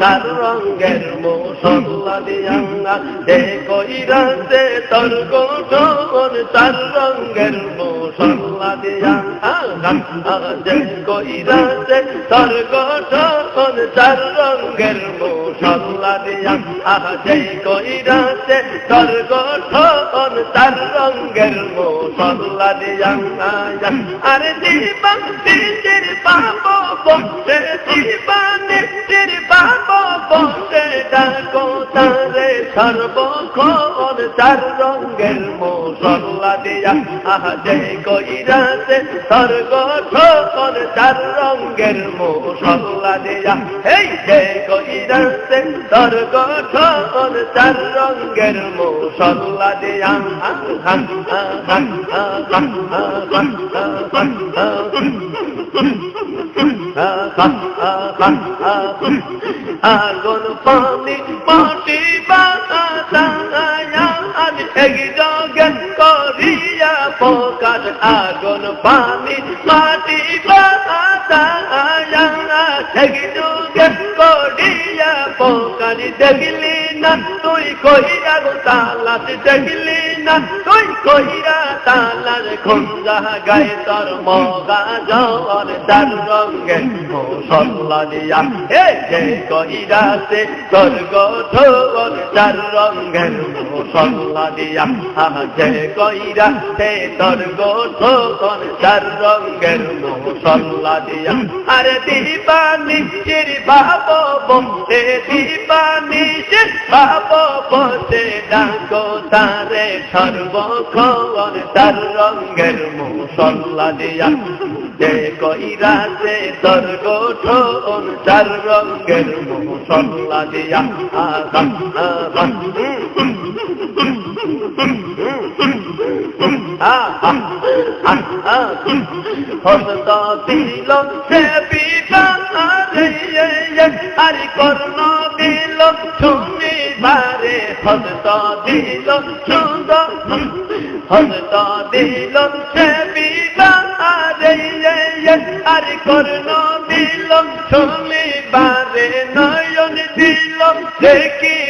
চার রঙের মশলা দিয়া দে কইরাছে তোর গোটন চার রঙের মশলা দিয়া দে কইরাছে তোর গোটন চার রঙের মশলা দিয়া দে কইরাছে তোর চার রঙের মশলা দিয়া আরে দিবা দিদির পাবো বসে দিবা সর্বক্ষণ চার রঙের মশলা দিয়া আহা, যে কইরাছে সর্বক্ষণ চার রঙের মশলা দিয়া এই যে কইরাছে সর্বক্ষণ চার রঙের মশলা দিয়া আগুন পানি মাটি বাতায়া আমি একযোগে করিয়া পোকার আগুন পানি মাটি বাতায়া একযোগে করিয়া পোকার দেখলি না, তুই কইরা গো তালাত দেখলি না তুই কইরা তালার খুঁজা গায়ে তোর মগা জল, তার রঙে মশলা দিয়া হে যে তোর গঠন, তার গঠন, তার আরে দিবা ভাব বসে দিবা ভাব বসে, ডাকো তারে সর্বক্ষণ তার রঙের মশলা দিয়া যে কইরাছে তোর গঠন চার রঙের মশলা দিয়া আহা আহা হস্ত দিল সে বিবারে আরে কর্ণ দিল শুনি বারে হস্ত দিল সুন্দর হসতা দিল সে বিবারে আরে কর্ণ দিল শুনি বারে নয়ন দিল দেখি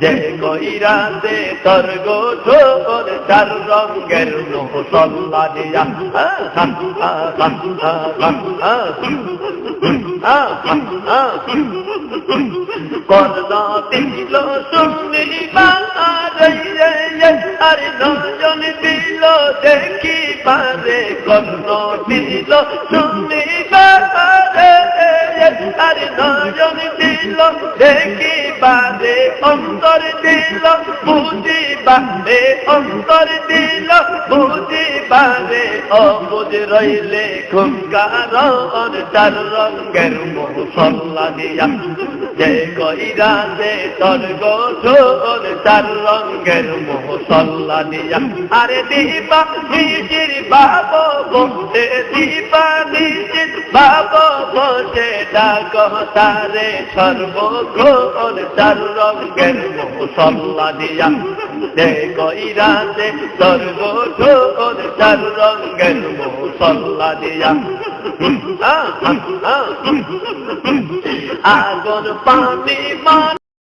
যে কইরা দে তোর গোঠন তার রঙের মশলা দিয়া করলা দিল শুনি আরে নজন দিল দেখি পারে। কর্ণ দিল দেখি পারে অন্তর দিল, বুঝি বারে অন্তর দিল, বুঝি বারে অবুঝ রইলে খুঙ্কারণ চার রঙের মশলা দিয়া যে কইরা দে তোর গোঠন চার রঙের মশলা দিয়া আরে দিবা নিজের বাব বসে দিবা নিজের বাব বসে ডাক, তারে সর্বক্ষণ চার রঙের মুসল্লা দিয়া দে কইরা দে তোর রঙের মুসল্লা দিয়া। আগুন পানি মান